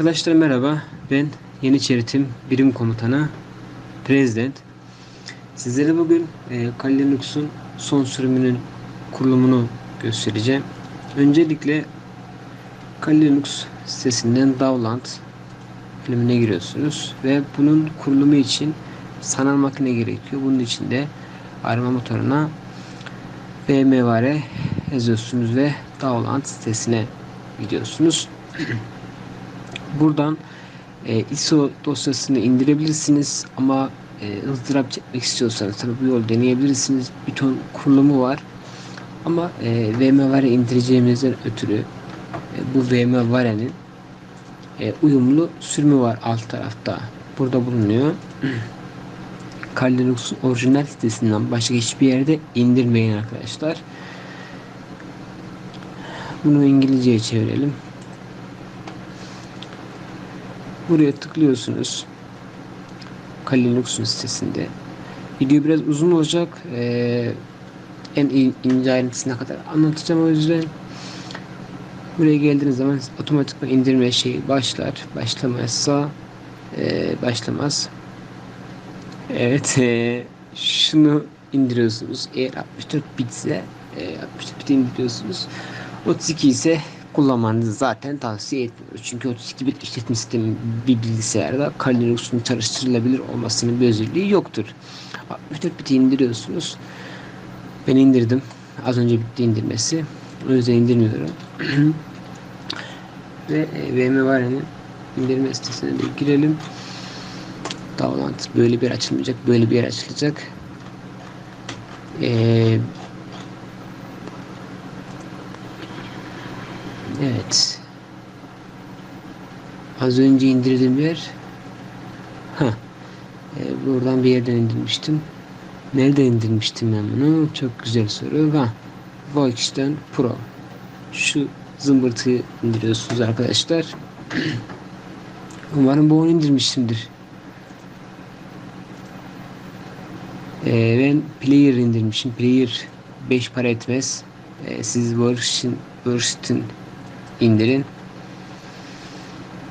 Arkadaşlar merhaba. Ben Yeni Çeritim Birim Komutanı Prezident. Sizlere bugün e, Kali Linux'un son sürümünün kurulumunu göstereceğim. Öncelikle Kali Linux sitesinden Dowland bölümüne giriyorsunuz ve bunun kurulumu için sanal makine gerekiyor. Bunun için de arama motoruna vmvare yazıyorsunuz ve Dowland sitesine gidiyorsunuz. Buradan e, ISO dosyasını indirebilirsiniz ama e, ızdırap çekmek istiyorsanız tabi bu yol deneyebilirsiniz. Bir ton kurulumu var. Ama e, VMware indireceğimizden ötürü e, bu VMware'nin e, uyumlu sürümü var alt tarafta. Burada bulunuyor. Kali Linux'un orijinal sitesinden başka hiçbir yerde indirmeyin arkadaşlar. Bunu İngilizceye çevirelim. Buraya tıklıyorsunuz. Kali Linux'un sitesinde. Video biraz uzun olacak. Ee, en in- ince ayrıntısına kadar anlatacağım o yüzden. Buraya geldiğiniz zaman otomatikman indirme şeyi başlar. Başlamazsa e, başlamaz. Evet. E, şunu indiriyorsunuz. Eğer 64 bitse e, 64 bit indiriyorsunuz. 32 ise kullanmanızı zaten tavsiye etmiyoruz. Çünkü 32 bit işletim sistemi bir bilgisayarda Kali Linux'un çalıştırılabilir olmasının bir özelliği yoktur. 64 biti indiriyorsunuz. Ben indirdim. Az önce bitti indirmesi. O yüzden indirmiyorum. Ve e, VMware'nin indirme sitesine de girelim. Download böyle bir açılmayacak. Böyle bir yer açılacak. Eee Evet. Az önce indirdiğim yer. Ha. E, buradan bir yerden indirmiştim. Nereden indirmiştim ben bunu? Çok güzel soru. Ha. Vox'ten Pro. Şu zımbırtıyı indiriyorsunuz arkadaşlar. Umarım bu onu indirmişimdir. Ee, ben Player indirmişim. Player 5 para etmez. Ee, siz version indirin.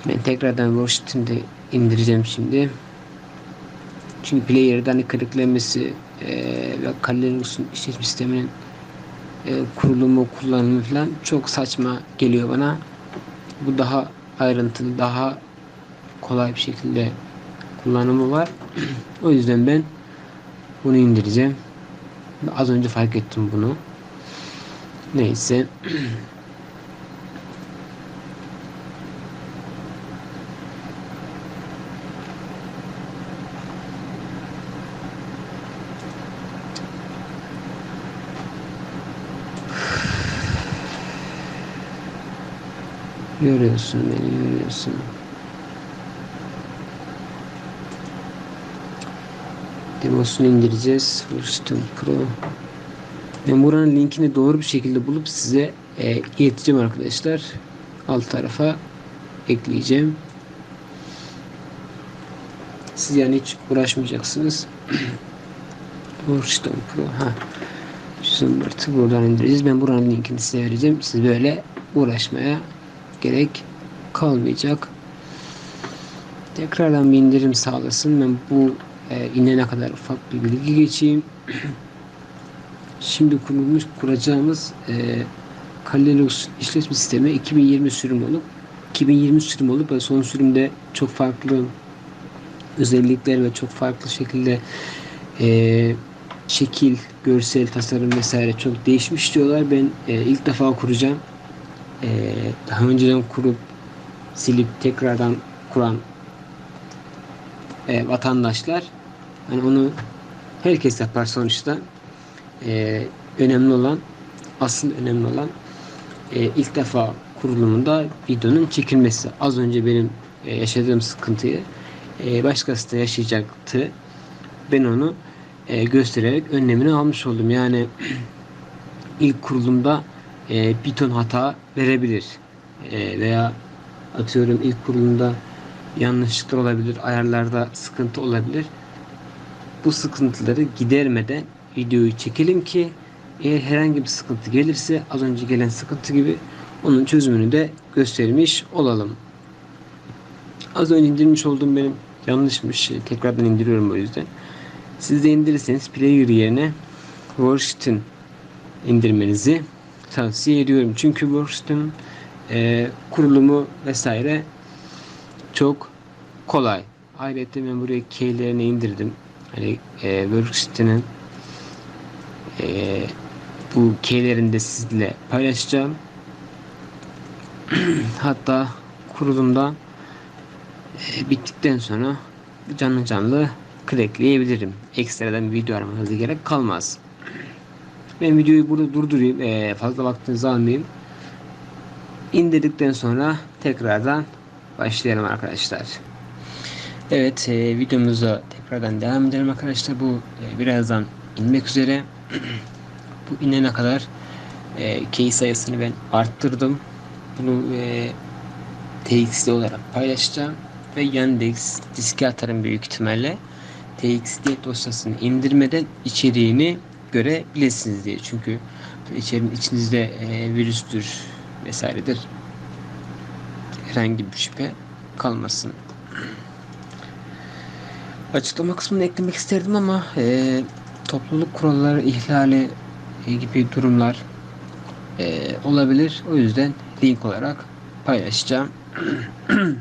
Ben tekrardan Washington'da indireceğim şimdi. Çünkü player'dan hani kliklemesi e, ve Kali Linux'un işletim sisteminin e, kurulumu, kullanımı falan çok saçma geliyor bana. Bu daha ayrıntılı, daha kolay bir şekilde kullanımı var. o yüzden ben bunu indireceğim. Az önce fark ettim bunu. Neyse. Görüyorsun beni görüyorsun. Demosunu indireceğiz. Version Pro. Ben buranın linkini doğru bir şekilde bulup size e, ileteceğim arkadaşlar. Alt tarafa ekleyeceğim. Siz yani hiç uğraşmayacaksınız. Version Pro. Ha. Zımbırtı buradan indireceğiz. Ben buranın linkini size vereceğim. Siz böyle uğraşmaya gerek kalmayacak. Tekrardan bir indirim sağlasın. Ben bu e, inene kadar ufak bir bilgi geçeyim. Şimdi kurulmuş kuracağımız e, Kali Linux işletim sistemi 2020 sürüm olup 2020 sürüm olup ve son sürümde çok farklı özellikler ve çok farklı şekilde e, şekil, görsel, tasarım vesaire çok değişmiş diyorlar. Ben e, ilk defa kuracağım. E, daha önceden kurup silip tekrardan kuran e, vatandaşlar hani onu herkes yapar sonuçta. E, önemli olan asıl önemli olan e, ilk defa kurulumunda videonun çekilmesi. Az önce benim e, yaşadığım sıkıntıyı e, başkası da yaşayacaktı. Ben onu e, göstererek önlemini almış oldum. Yani ilk kurulumda e, bir ton hata verebilir. E, veya atıyorum ilk kurulumda yanlışlıklar olabilir, ayarlarda sıkıntı olabilir. Bu sıkıntıları gidermeden videoyu çekelim ki eğer herhangi bir sıkıntı gelirse az önce gelen sıkıntı gibi onun çözümünü de göstermiş olalım. Az önce indirmiş olduğum benim yanlışmış. Tekrardan indiriyorum o yüzden. Siz de indirirseniz player yerine Worksheet'in indirmenizi tavsiye ediyorum. Çünkü Worksheet'in e, kurulumu vesaire çok kolay. Ayrıca ben buraya keylerini indirdim. Hani e, Worksheet'inin e, bu keylerini de sizinle paylaşacağım. Hatta kurulumda e, bittikten sonra canlı canlı crackleyebilirim. Ekstradan video aramanıza gerek kalmaz. Ben videoyu burada durdurayım. E, fazla vaktinizi almayayım. İndirdikten sonra tekrardan başlayalım arkadaşlar. Evet e, videomuza tekrardan devam edelim arkadaşlar. Bu e, birazdan inmek üzere. Bu inene kadar e, key sayısını ben arttırdım. Bunu e, TXT olarak paylaşacağım ve Yandex diske atarım büyük ihtimalle. TXT dosyasını indirmeden içeriğini görebilirsiniz diye. Çünkü içerinin içinizde e, virüstür vesairedir. Herhangi bir şüphe kalmasın. Açıklama kısmını eklemek isterdim ama e, topluluk kuralları ihlali e, gibi durumlar e, olabilir. O yüzden link olarak paylaşacağım.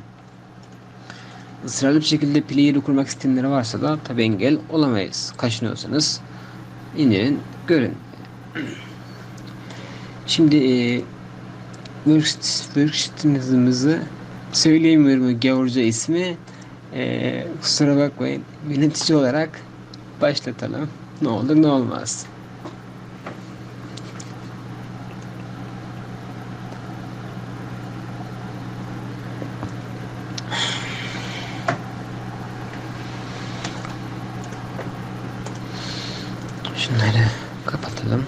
Israrlı bir şekilde player'ı kurmak isteyenleri varsa da tabi engel olamayız. Kaşınıyorsanız indirin, görün. Şimdi e, worksheet'imizi söyleyemiyorum gavurca ismi. E, kusura bakmayın. Yönetici olarak başlatalım. Ne olur ne olmaz. Şunları kapatalım.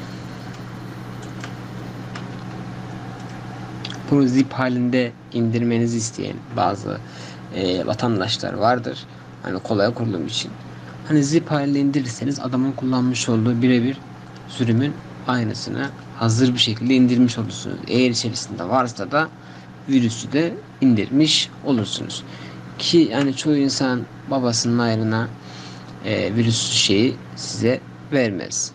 Bunu zip halinde indirmenizi isteyen bazı e, vatandaşlar vardır. Hani kolay kurulum için. Hani zip halinde indirirseniz adamın kullanmış olduğu birebir sürümün aynısını hazır bir şekilde indirmiş olursunuz. Eğer içerisinde varsa da virüsü de indirmiş olursunuz. Ki yani çoğu insan babasının ayrına e, virüsü şeyi size vermez.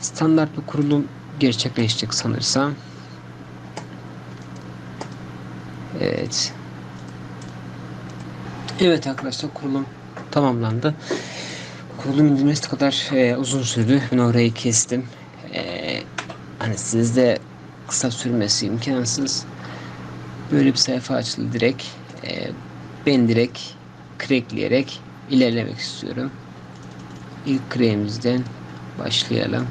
Standart bir kurulum gerçekleşecek sanırsam. Evet. Evet arkadaşlar kurulum tamamlandı. Kurulum indirmesi kadar e, uzun sürdü. Ben orayı kestim. E, hani sizde kısa sürmesi imkansız. Böyle bir sayfa açıldı direkt. E, ben direkt crackleyerek ilerlemek istiyorum. İlk kremimizden başlayalım.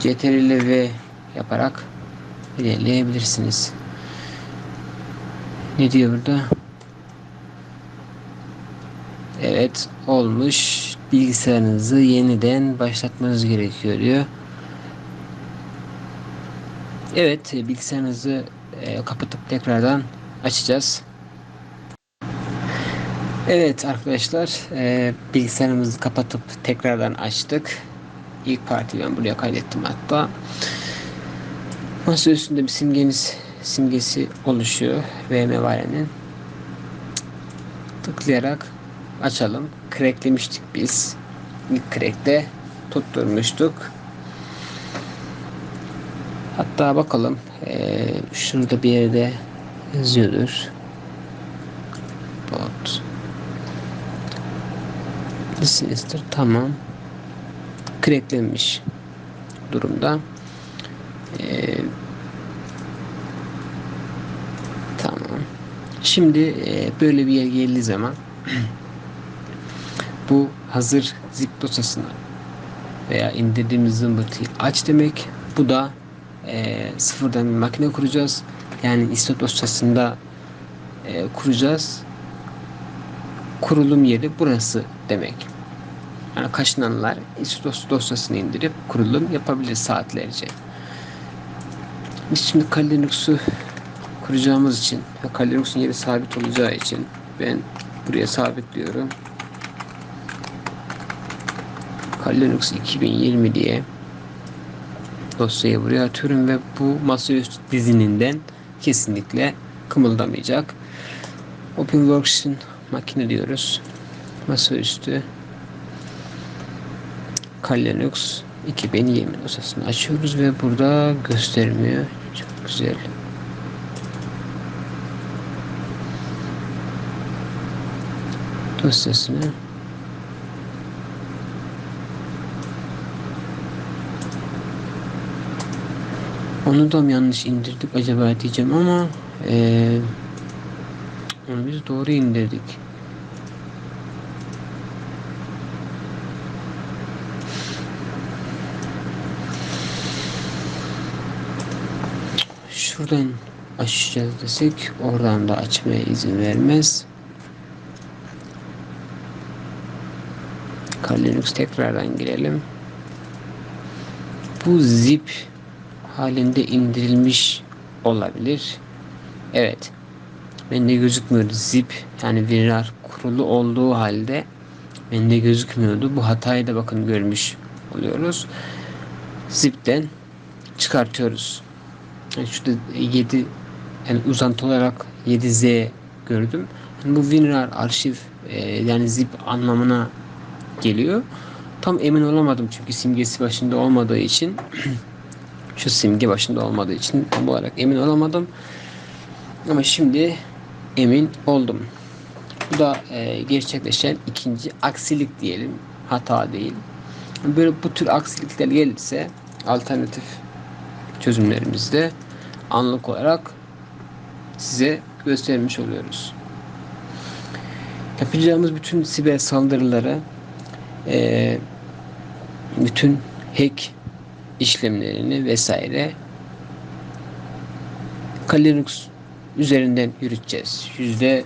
CTRL V yaparak ilerleyebilirsiniz. Ne diyor burada? Evet olmuş. Bilgisayarınızı yeniden başlatmanız gerekiyor diyor. Evet bilgisayarınızı e, kapatıp tekrardan açacağız. Evet arkadaşlar e, bilgisayarımızı kapatıp tekrardan açtık. İlk partiyi ben buraya kaydettim hatta. Masa üstünde bir simgemiz simgesi oluşuyor. VMware'nin. Tıklayarak açalım. Cracklemiştik biz. İlk crack'te tutturmuştuk. Hatta bakalım. Ee, şurada bir yerde yazıyordur. Sinister tamam. Cracklenmiş durumda. Ee, tamam. Şimdi e, böyle bir yer geldiği zaman bu hazır zip dosyasını veya indirdiğimiz zımbırtıyı aç demek. Bu da e, sıfırdan bir makine kuracağız. Yani istot dosyasında e, kuracağız. Kurulum yeri burası demek. Yani kaşınanlar istot dosyasını indirip kurulum yapabilir saatlerce. Biz şimdi Kali kuracağımız için ve Kali yeri sabit olacağı için ben buraya sabitliyorum. Kali Linux 2020 diye dosyayı buraya atıyorum ve bu masaüstü dizininden kesinlikle kımıldamayacak. Open Works'in makine diyoruz. Masaüstü Kali Linux 2020 dosyasını açıyoruz ve burada göstermiyor. Çok güzel. Dosyasını Onu da mı yanlış indirdik acaba diyeceğim ama ee, onu biz doğru indirdik. Şuradan açacağız desek oradan da açmaya izin vermez. Kali tekrardan girelim. Bu zip halinde indirilmiş olabilir. Evet. Bende gözükmüyordu zip yani WinRAR kurulu olduğu halde bende gözükmüyordu. Bu hatayı da bakın görmüş oluyoruz. Zip'ten çıkartıyoruz. Yani şurada 7 yani uzantı olarak 7Z gördüm. Yani bu WinRAR arşiv e, yani zip anlamına geliyor. Tam emin olamadım çünkü simgesi başında olmadığı için şu simge başında olmadığı için tam olarak emin olamadım. Ama şimdi emin oldum. Bu da e, gerçekleşen ikinci aksilik diyelim. Hata değil. Böyle bu tür aksilikler gelirse alternatif çözümlerimizde anlık olarak size göstermiş oluyoruz. Yapacağımız bütün siber saldırıları e, bütün hack işlemlerini vesaire Linux üzerinden yürüteceğiz. Yüzde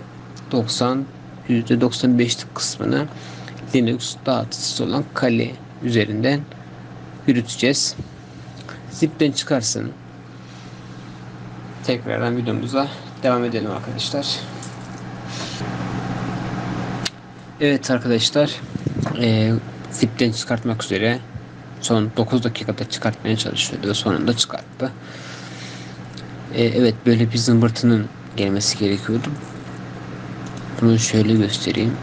90 yüzde 95'lik kısmını Linux dağıtıcısı olan Kali üzerinden yürüteceğiz. Zip'ten çıkarsın. Tekrardan videomuza devam edelim arkadaşlar. Evet arkadaşlar e, zipten çıkartmak üzere son 9 dakikada çıkartmaya çalışıyordu ve sonunda çıkarttı. E, evet böyle bir zımbırtının gelmesi gerekiyordu. Bunu şöyle göstereyim.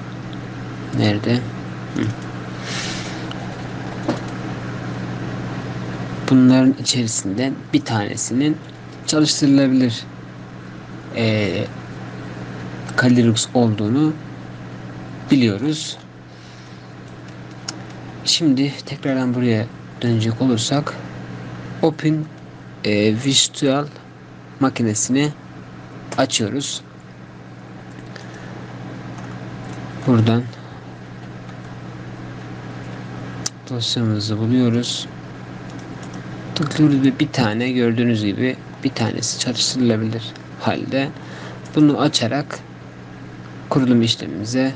Nerede? Hı. Bunların içerisinden bir tanesinin çalıştırılabilir e, Kali olduğunu biliyoruz. Şimdi tekrardan buraya dönecek olursak Open e, Visual makinesini açıyoruz. Buradan dosyamızı buluyoruz. Tıklıyoruz ve bir tane gördüğünüz gibi bir tanesi çalıştırılabilir halde. Bunu açarak kurulum işlemimize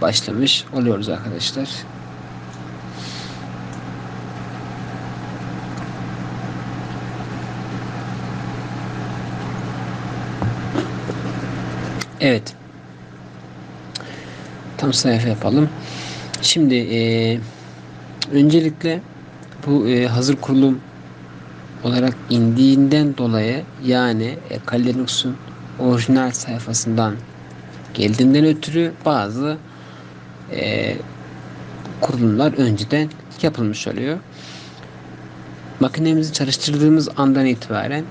başlamış oluyoruz arkadaşlar. Evet. Tam sayfa yapalım. Şimdi e, öncelikle bu e, hazır kurulum olarak indiğinden dolayı yani e, Kali Linux'un orijinal sayfasından geldiğinden ötürü bazı e, kurulumlar önceden yapılmış oluyor. Makinemizi çalıştırdığımız andan itibaren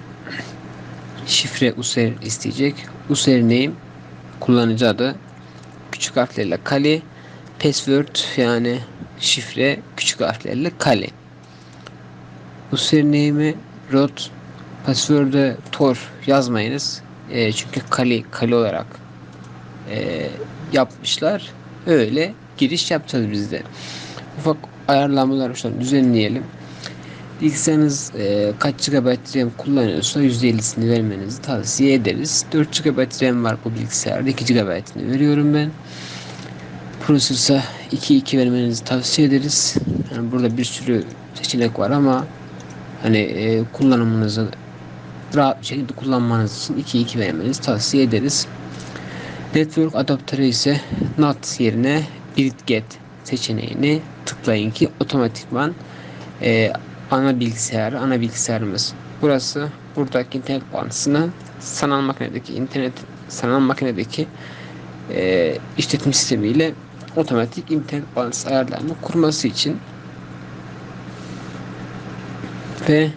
şifre user isteyecek. User name kullanıcı adı küçük harflerle Kali password yani şifre küçük harflerle Kali username'i root password'e tor yazmayınız. E, çünkü Kali Kali olarak e, yapmışlar. Öyle giriş yapacağız biz de. Ufak ayarlamalar işte düzenleyelim. Bilgisayarınız e, kaç GB RAM kullanıyorsa %50'sini vermenizi tavsiye ederiz. 4 GB RAM var bu bilgisayarda. 2 GB'ını veriyorum ben. Prosesörse 2.2 vermenizi tavsiye ederiz. Yani burada bir sürü seçenek var ama hani e, kullanımınızı rahat bir şekilde kullanmanız için 2.2 vermenizi tavsiye ederiz. Network adaptörü ise NAT yerine BitGet seçeneğini tıklayın ki otomatikman e, ana bilgisayar, ana bilgisayarımız. Burası buradaki internet bağlantısını sanal makinedeki internet sanal makinedeki e, işletim sistemiyle otomatik internet bağlantısı ayarlarını kurması için ve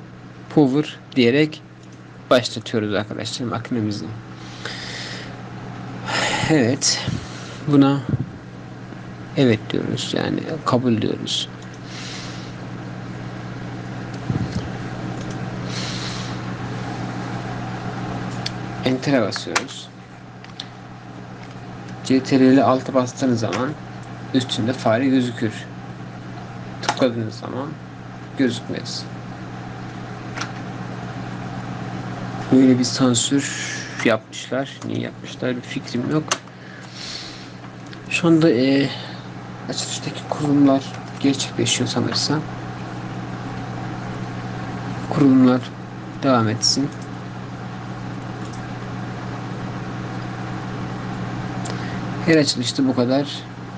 power diyerek başlatıyoruz arkadaşlar makinemizi. Evet. Buna evet diyoruz yani kabul diyoruz. Enter'e basıyoruz. CTRL altı bastığınız zaman üstünde fare gözükür. Tıkladığınız zaman gözükmez. Böyle bir sansür yapmışlar. Niye yapmışlar bir fikrim yok. Şu anda e, açılıştaki kurulumlar gerçekleşiyor sanırsam. Kurulumlar devam etsin. Her açılışta bu kadar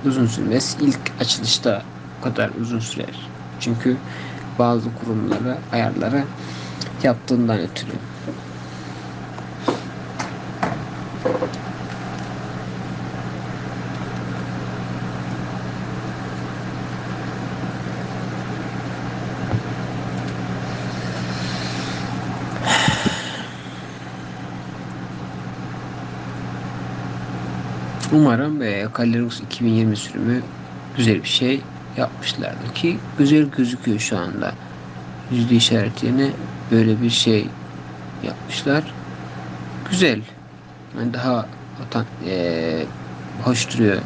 uzun sürmez. İlk açılışta bu kadar uzun sürer. Çünkü bazı kurumları, ayarları yaptığından ötürü. Umarım e, Kali 2020 sürümü güzel bir şey yapmışlardır ki güzel gözüküyor şu anda. Yüzde işaretini böyle bir şey yapmışlar. Güzel. Yani daha otan, e, hoş duruyor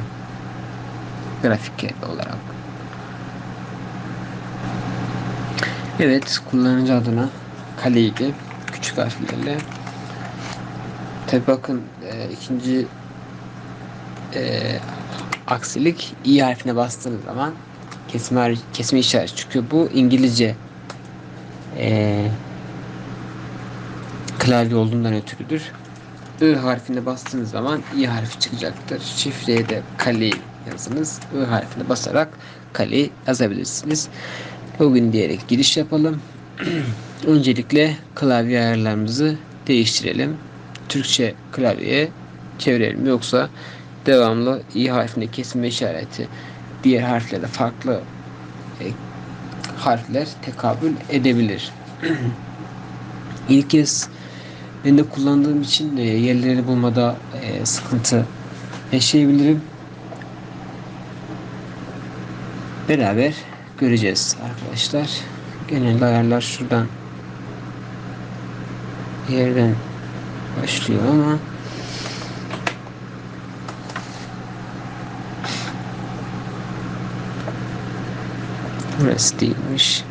grafik olarak. Evet kullanıcı adına kaleydi küçük harflerle. Tabi bakın e, ikinci e, aksilik i harfine bastığınız zaman kesme, kesme işareti çıkıyor. Bu İngilizce e, klavye olduğundan ötürüdür. I harfine bastığınız zaman i harfi çıkacaktır. Şifreye de kali yazınız. I harfine basarak kali yazabilirsiniz. Login diyerek giriş yapalım. Öncelikle klavye ayarlarımızı değiştirelim. Türkçe klavyeye çevirelim. Yoksa devamlı i harfinde kesilme işareti diğer harflere farklı e, harfler tekabül edebilir. İlk kez ben de kullandığım için e, yerlerini bulmada e, sıkıntı yaşayabilirim. Beraber göreceğiz arkadaşlar. Genel ayarlar şuradan yerden başlıyor ama Burası değilmiş.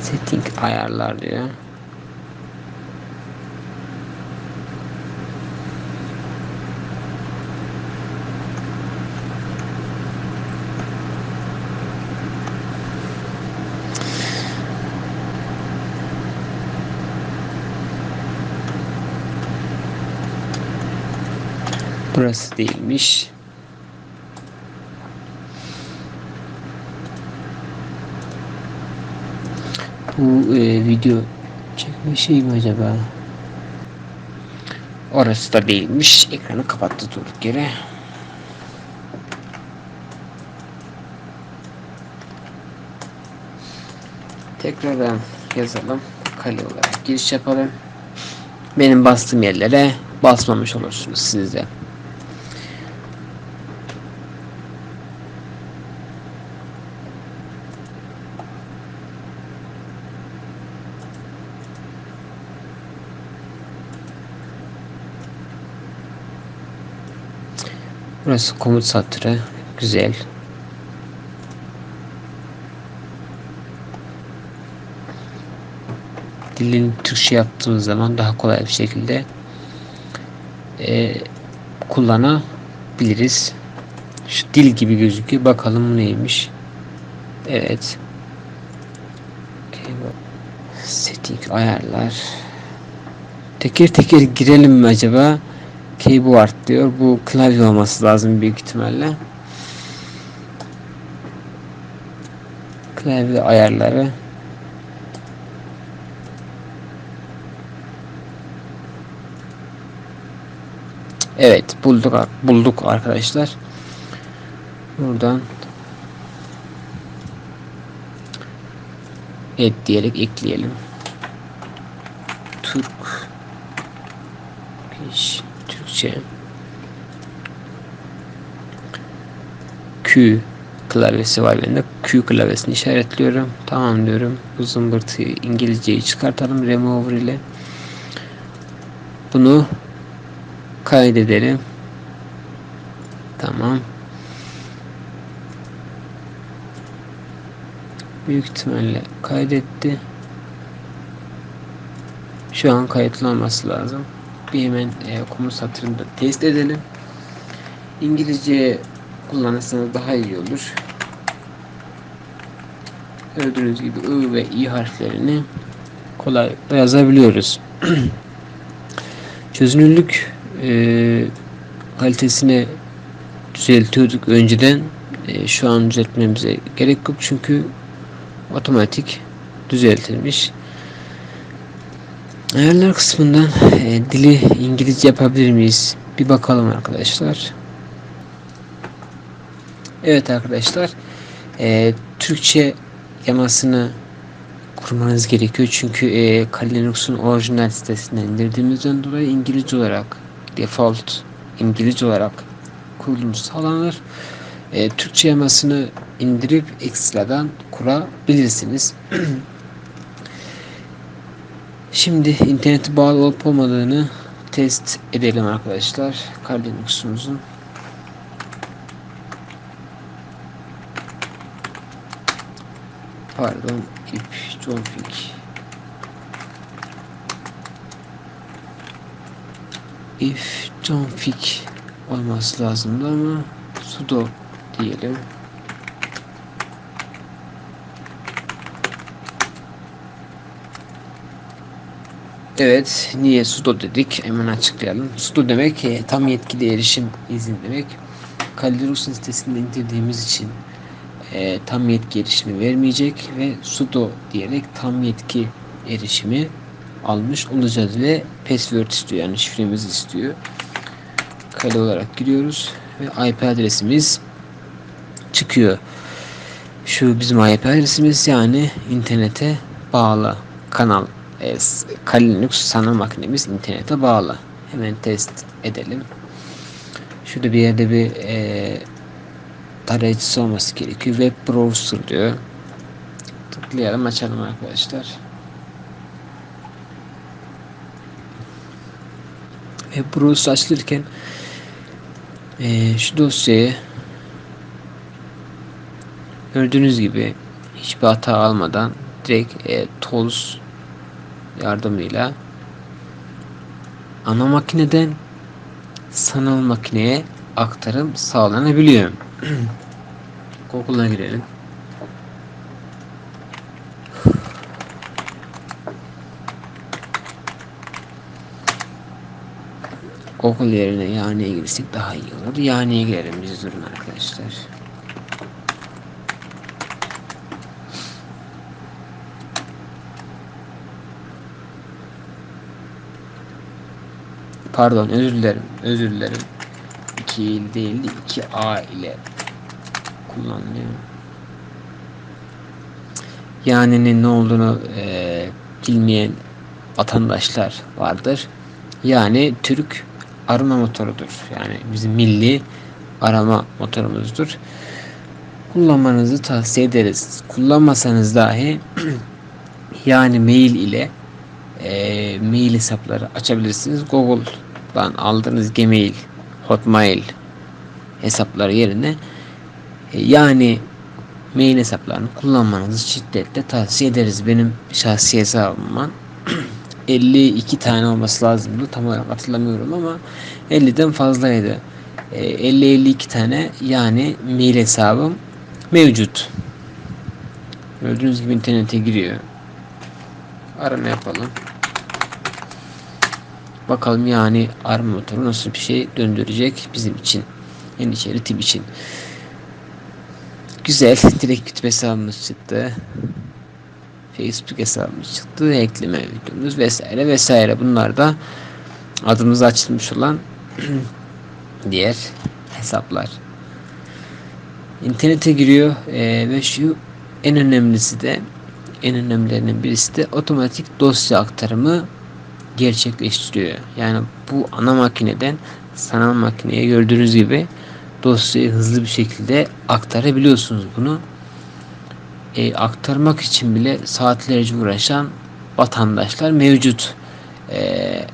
Setting ayarlar diyor. Burası değilmiş. Bu e, video çekme şey mi acaba? Orası da değilmiş. Ekranı kapattı durduk yere. Tekrardan yazalım. Kale olarak giriş yapalım. Benim bastığım yerlere basmamış olursunuz siz Burası komut satırı. Güzel. Dilini Türkçe yaptığımız zaman daha kolay bir şekilde e, kullanabiliriz. Şu dil gibi gözüküyor. Bakalım neymiş. Evet. Setting ayarlar. Teker teker girelim mi acaba? Keyboard diyor. Bu klavye olması lazım büyük ihtimalle. Klavye ayarları. Evet bulduk bulduk arkadaşlar. Buradan et diyerek ekleyelim. Türk Türkçe Q klavyesi var bende. Q klavyesini işaretliyorum. Tamam diyorum. Bu zımbırtıyı İngilizceyi çıkartalım remover ile. Bunu kaydedelim. Tamam. Büyük ihtimalle kaydetti. Şu an kayıtlı olması lazım. Bir hemen e, komut satırında test edelim. İngilizce kullanırsanız daha iyi olur. Gördüğünüz gibi I ve I harflerini kolaylıkla yazabiliyoruz. Çözünürlük e, kalitesini düzeltiyorduk önceden. E, şu an düzeltmemize gerek yok çünkü otomatik düzeltilmiş. Ayarlar kısmından e, dili İngilizce yapabilir miyiz? Bir bakalım arkadaşlar. Evet arkadaşlar. E, Türkçe yamasını kurmanız gerekiyor. Çünkü e, Kali Linux'un orijinal sitesinden indirdiğimizden dolayı İngilizce olarak default İngilizce olarak kurulum sağlanır. E, Türkçe yamasını indirip ekstradan kurabilirsiniz. Şimdi internete bağlı olup olmadığını test edelim arkadaşlar. Kali pardon ip config if config olması lazımdı ama sudo diyelim Evet, niye sudo dedik? Hemen açıklayalım. Sudo demek e, tam yetkili erişim izin demek. Kaliderusun sitesinde indirdiğimiz için e, tam yetki erişimi vermeyecek ve sudo diyerek tam yetki erişimi almış olacağız ve password istiyor yani şifremizi istiyor. Kale olarak giriyoruz ve IP adresimiz çıkıyor. Şu bizim IP adresimiz yani internete bağlı kanal e, Kali sanal makinemiz internete bağlı. Hemen test edelim. Şurada bir yerde bir e, tarayıcısı olması gerekiyor. Web browser diyor. Tıklayalım açalım arkadaşlar. Web browser açılırken e, şu dosyayı gördüğünüz gibi hiçbir hata almadan direkt e, tools yardımıyla ana makineden sanal makineye aktarım sağlanabiliyor. Google'a girelim. Google yerine Yane'ye girsek daha iyi olur. Yane'ye girelim biz durun arkadaşlar. Pardon özür dilerim. Özür dilerim. 2 il değil 2A ile kullanılıyor. Yani ne olduğunu e, bilmeyen vatandaşlar vardır. Yani Türk arama motorudur. Yani bizim milli arama motorumuzdur. Kullanmanızı tavsiye ederiz. Kullanmasanız dahi yani mail ile e, mail hesapları açabilirsiniz. Google'dan aldığınız Gmail, Hotmail hesapları yerine e, yani mail hesaplarını kullanmanızı şiddetle tavsiye ederiz. Benim şahsi hesabımdan 52 tane olması lazımdı. Tam olarak hatırlamıyorum ama 50'den fazlaydı. E, 50-52 tane yani mail hesabım mevcut. Gördüğünüz gibi internete giriyor. Arama yapalım. Bakalım yani arama motoru nasıl bir şey döndürecek bizim için. Yeniçeri tip için. Güzel. Direkt YouTube hesabımız çıktı. Facebook hesabımız çıktı. Ekleme videomuz vesaire vesaire. Bunlar da adımız açılmış olan diğer hesaplar. İnternete giriyor ee, ve şu en önemlisi de en önemlilerinden birisi de otomatik dosya aktarımı gerçekleştiriyor. Yani bu ana makineden sanal makineye gördüğünüz gibi dosyayı hızlı bir şekilde aktarabiliyorsunuz bunu. E, aktarmak için bile saatlerce uğraşan vatandaşlar mevcut. E,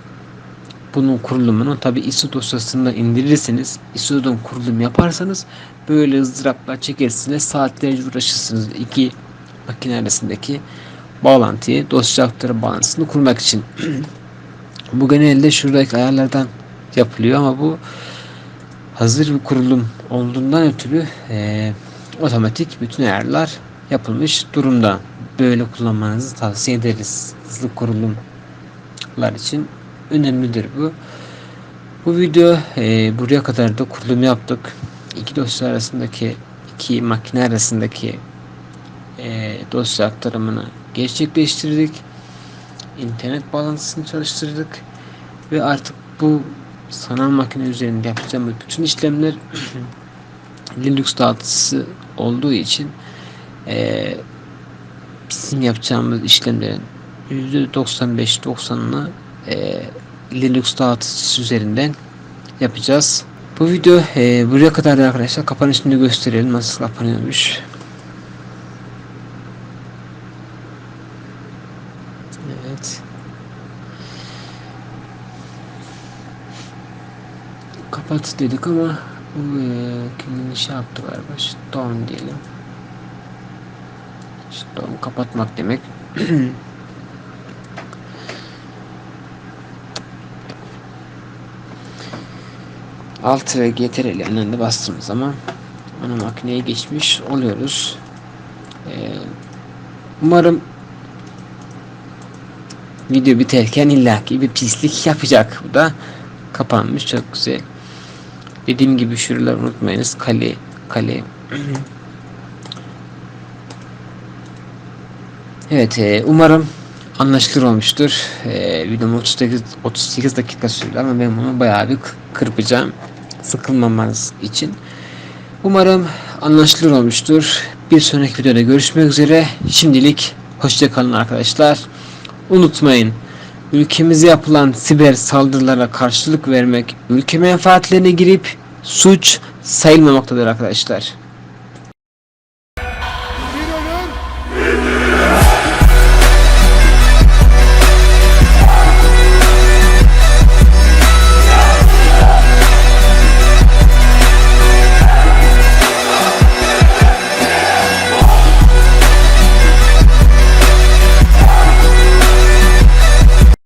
bunun kurulumunu tabi ISO dosyasında indirirseniz ISO'dan kurulum yaparsanız böyle ızdıraplar çekersiniz saatlerce uğraşırsınız iki makine arasındaki bağlantıyı dosya aktarım bağlantısını kurmak için bu genelde şuradaki ayarlardan yapılıyor ama bu hazır bir kurulum olduğundan ötürü e, otomatik bütün ayarlar yapılmış durumda. Böyle kullanmanızı tavsiye ederiz. Hızlı kurulumlar için önemlidir bu. Bu video e, buraya kadar da kurulum yaptık. İki dosya arasındaki iki makine arasındaki e, dosya aktarımını gerçekleştirdik. İnternet bağlantısını çalıştırdık ve artık bu sanal makine üzerinde yapacağımız bütün işlemler Linux dağıtıcısı olduğu için e, bizim yapacağımız işlemlerin %95-90'ını e, Linux dağıtıcısı üzerinden yapacağız. Bu video e, buraya kadar arkadaşlar. Kapanışını gösterelim. Nasıl kapanıyormuş. Evet. Kapat dedik ama e, kendini şey yaptı galiba. Shutdown diyelim. Shutdown kapatmak demek. Alt ve GTRL yanında bastığımız zaman ana makineye geçmiş oluyoruz. Ee, umarım video biterken illaki bir pislik yapacak. Bu da kapanmış. Çok güzel. Dediğim gibi şuraları unutmayınız. Kale, kale. evet, e, umarım anlaşılır olmuştur. E, videom 38, 38 dakika sürdü ama ben bunu bayağı bir kırpacağım. Sıkılmamanız için. Umarım anlaşılır olmuştur. Bir sonraki videoda görüşmek üzere. Şimdilik hoşçakalın arkadaşlar. Unutmayın. Ülkemize yapılan siber saldırılara karşılık vermek ülke menfaatlerine girip suç sayılmamaktadır arkadaşlar.